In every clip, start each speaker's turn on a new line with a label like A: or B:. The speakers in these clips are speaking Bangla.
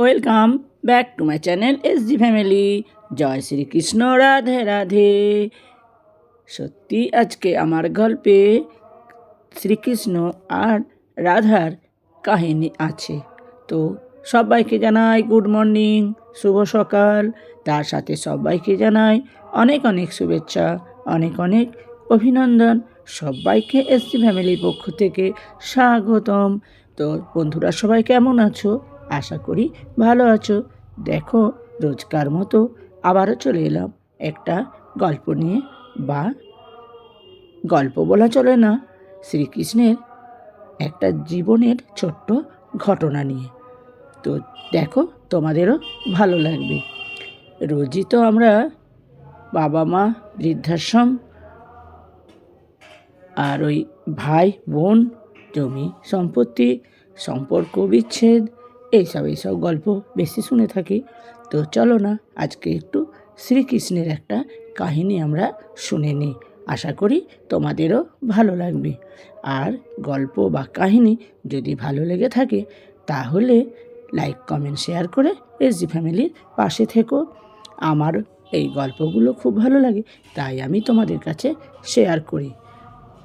A: Welcome back to my channel S G family জয় শ্রীকৃষ্ণ, রাধে রাধে। সত্যি আজকে আমার গল্পে শ্রীকৃষ্ণ আর রাধার কাহিনী আছে। তো সবাইকে জানাই গুড মর্নিং শুভ সকাল। তার সাথে সবাইকে জানাই অনেক অনেক শুভেচ্ছা, অনেক অনেক অভিনন্দন। সবাইকে এসসি ফ্যামিলির পক্ষ থেকে স্বাগতম। তো বন্ধুরা, সবাই কেমন আছো? আশা করি ভালো আছো। দেখো, রোজকার মতো আবারও চলে এলাম একটা গল্প নিয়ে বা গল্প বলা চলে না, শ্রীকৃষ্ণের একটা জীবনের ছোট্ট ঘটনা নিয়ে। তো দেখো, তোমাদেরও ভালো লাগবে। রোজই তো আমরা বাবা মা, বৃদ্ধাশ্রম আর ওই ভাই, বোন, জমি, সম্পত্তি, সম্পর্ক বিচ্ছেদ এইসব এইসব গল্প বেশি শুনে থাকি। তো চলো না, আজকে একটু শ্রীকৃষ্ণের একটা কাহিনী আমরা শুনে নিই। আশা করি তোমাদেরও ভালো লাগবে। আর গল্প বা কাহিনী যদি ভালো লেগে থাকে, তাহলে লাইক, কমেন্ট, শেয়ার করে এসজি ফ্যামিলির পাশে থেকো। আমার এই গল্পগুলো খুব ভালো লাগে, তাই আমি তোমাদের কাছে শেয়ার করি।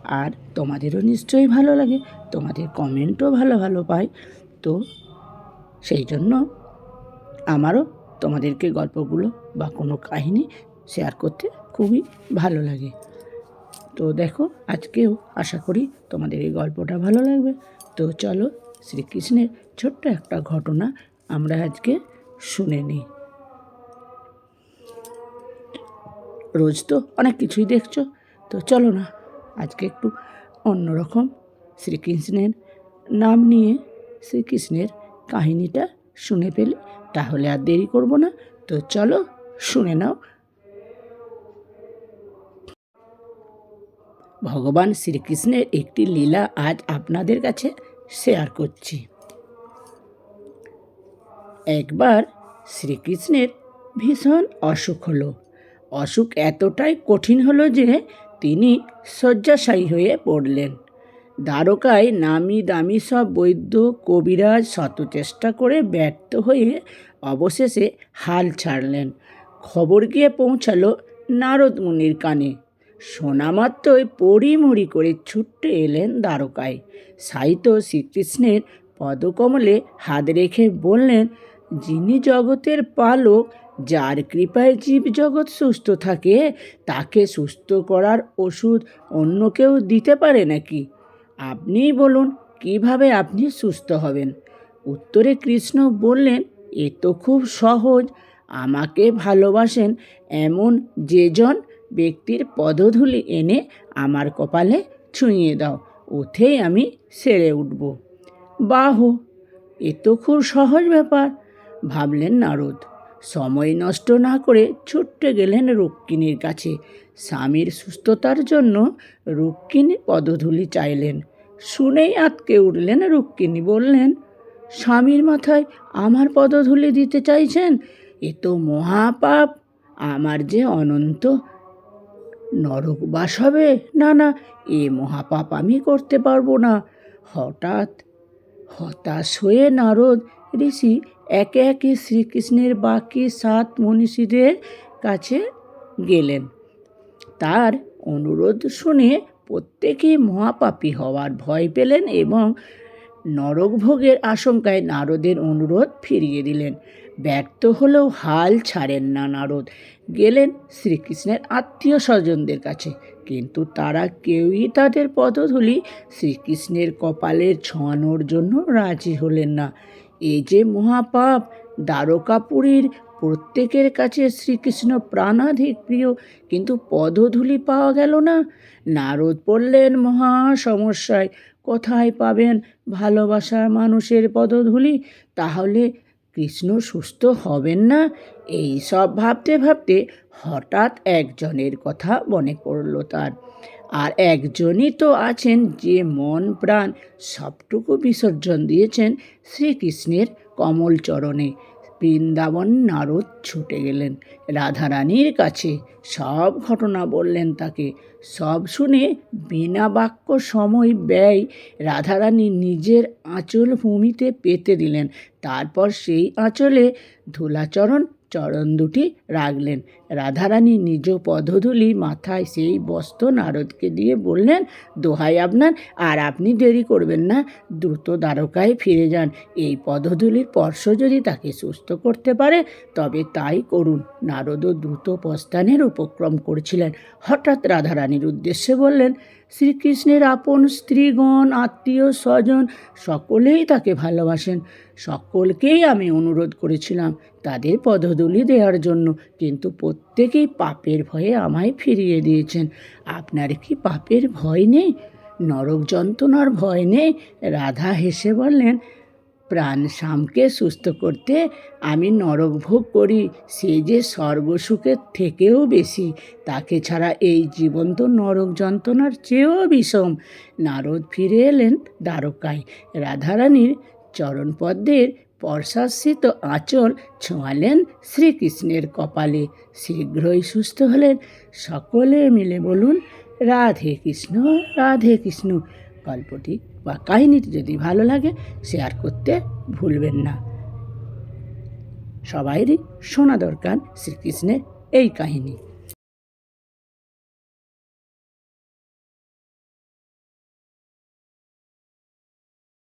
A: আর তোমাদেরও নিশ্চয়ই ভালো লাগে, তোমাদের কমেন্টও ভালো ভালো পাই। তো সেই জন্য আমারও তোমাদেরকে গল্পগুলো বা কোনো কাহিনী শেয়ার করতে খুবই ভালো লাগে। তো দেখো, আজকেও আশা করি তোমাদের এই গল্পটা ভালো লাগবে। তো চলো, শ্রীকৃষ্ণের ছোট্ট একটা ঘটনা আমরা আজকে শুনে নিই। রোজ তো অনেক কিছুই দেখছ। তো চলো না, আজকে একটু অন্যরকম শ্রীকৃষ্ণের নাম নিয়ে শ্রীকৃষ্ণের কাহিনীটা শুনে পেলে তাহলে আর দেরি করব না। তো চলো শুনে নাও। ভগবান শ্রীকৃষ্ণের একটি লীলা আজ আপনাদের কাছে শেয়ার করছি। একবার শ্রীকৃষ্ণের ভীষণ অসুখ হলো। অসুখ এতটাই কঠিন হলো যে তিনি শয্যাশায়ী হয়ে পড়লেন। দ্বারকায় নামি দামি সব বৈদ্য কবিরাজ শত চেষ্টা করে ব্যর্থ হয়ে অবশেষে হাল ছাড়লেন। খবর গিয়ে পৌঁছালো নারদ মুনির কানে। শোনা মাত্রই পড়িমড়ি করে ছুটে এলেন দ্বারকায়। সাহিত্য শ্রীকৃষ্ণের পদকমলে হাত রেখে বললেন, যিনি জগতের পালক, যার কৃপায় জীব জগৎ সুস্থ থাকে, তাকে সুস্থ করার ওষুধ অন্য কেউ দিতে পারে নাকি? আপনিই বলুন কীভাবে আপনি সুস্থ হবেন। উত্তরে কৃষ্ণ বললেন, এ তো খুব সহজ। আমাকে ভালোবাসেন এমন যেজন ব্যক্তির পদধূলি এনে আমার কপালে ছুঁয়ে দাও ওঠেই আমি সেরে উঠব। বাহ, এ তো খুব সহজ ব্যাপার। ভাবলেন নারদ। সময় নষ্ট না করে ছুটতে গেলেন রুক্মিণীর কাছে। স্বামীর সুস্থতার জন্য রুক্মিণী পদধূলি চাইলেন। শুনেই আতকে উঠলেন রুক্মিণী বললেন, স্বামীর মাথায় আমার পদধূলি দিতে চাইছেন? এ তো মহাপাপ। আমার যে অনন্ত নরকবাস হবে, না না, এ মহাপাপ আমি করতে পারব না। হঠাৎ হতাশ হয়ে নারদ ঋষি একে একে শ্রীকৃষ্ণের বাকি সাত মনীষীদের কাছে গেলেন। তার অনুরোধ শুনে প্রত্যেকেই মহাপাপী হওয়ার ভয় পেলেন এবং নরকভোগের আশঙ্কায় নারদের অনুরোধ ফিরিয়ে দিলেন। ব্যর্থ হলেও হাল ছাড়েন না নারদ। গেলেন শ্রীকৃষ্ণের আত্মীয় স্বজনদের কাছে। কিন্তু তারা কেউই তাদের পদধূলি শ্রীকৃষ্ণের কপালের ছোঁয়ানোর জন্য রাজি হলেন না। এই যে মহাপাপ, দ্বারকাপুরীর প্রত্যেকের কাছে শ্রীকৃষ্ণ প্রাণাধিক প্রিয়, কিন্তু পদধূলি পাওয়া গেল না। নারদ পড়লেন মহা সমস্যায়, কোথায় পাবেন ভালোবাসার মানুষের পদধূলি? তাহলে কৃষ্ণ সুস্থ হবেন না? এই সব ভাবতে ভাবতে হঠাৎ একজনের কথা মনে পড়ল তার। আর একজনই তো আছেন যে মন প্রাণ সবটুকু বিসর্জন দিয়েছেন শ্রীকৃষ্ণের কমল চরণে। বৃন্দাবন নারদ ছুটে গেলেন। রাধারানীর কাছে সব ঘটনা বললেন তাকে। সব শুনে বিনা বাক্য সময় ব্যয় রাধারানী নিজের আঁচল ভূমিতে পেতে দিলেন। তারপর সেই আঁচলে ধুলাচরণ চরণ দুটি রাখলেন। রাধারানী নিজ পদধূলি মাথায় সেই বস্ত্র নারদকে দিয়ে বললেন, দোহাই আপনার, আর আপনি দেরি করবেন না, দ্রুত দ্বারকায় ফিরে যান। এই পদধূলির স্পর্শ যদি তাকে সুস্থ করতে পারে, তবে তাই করুন। নারদও দ্রুত প্রস্থানের উপক্রম করছিলেন। হঠাৎ রাধারানীর উদ্দেশ্যে বললেন শ্রীকৃষ্ণের আপন স্ত্রীগণ, আত্মীয় স্বজন, সকলেই তাকে ভালোবাসেন। সকলকেই আমি অনুরোধ করেছিলাম তাদের পদধূলি দেওয়ার জন্য, কিন্তু প্রত্যেকেই পাপের ভয়ে আমায় ফিরিয়ে দিয়েছেন। আপনার কি পাপের ভয় নেই? নরক যন্ত্রণার ভয় নেই? রাধা হেসে বললেন প্রাণ শামকে সুস্থ করতে আমি নরক ভোগ করি। সে যে স্বর্গসুখের থেকেও বেশি, তাকে ছাড়া এই জীবন তো নরক যন্ত্রণার চেয়েও বিষম। নারদ ফিরে এলেন দ্বারকায়। রাধারানীর চরণপদ্মের বর্ষাশ্রিত আঁচল ছোঁয়ালেন শ্রীকৃষ্ণের কপালে। শীঘ্রই সুস্থ হলেন। সকলে মিলে বলুন, রাধে কৃষ্ণ রাধে কৃষ্ণ। গল্পটি বা কাহিনীটি যদি ভালো লাগে শেয়ার করতে ভুলবেন না। সবাইরই শোনা দরকার শ্রীকৃষ্ণের এই কাহিনী।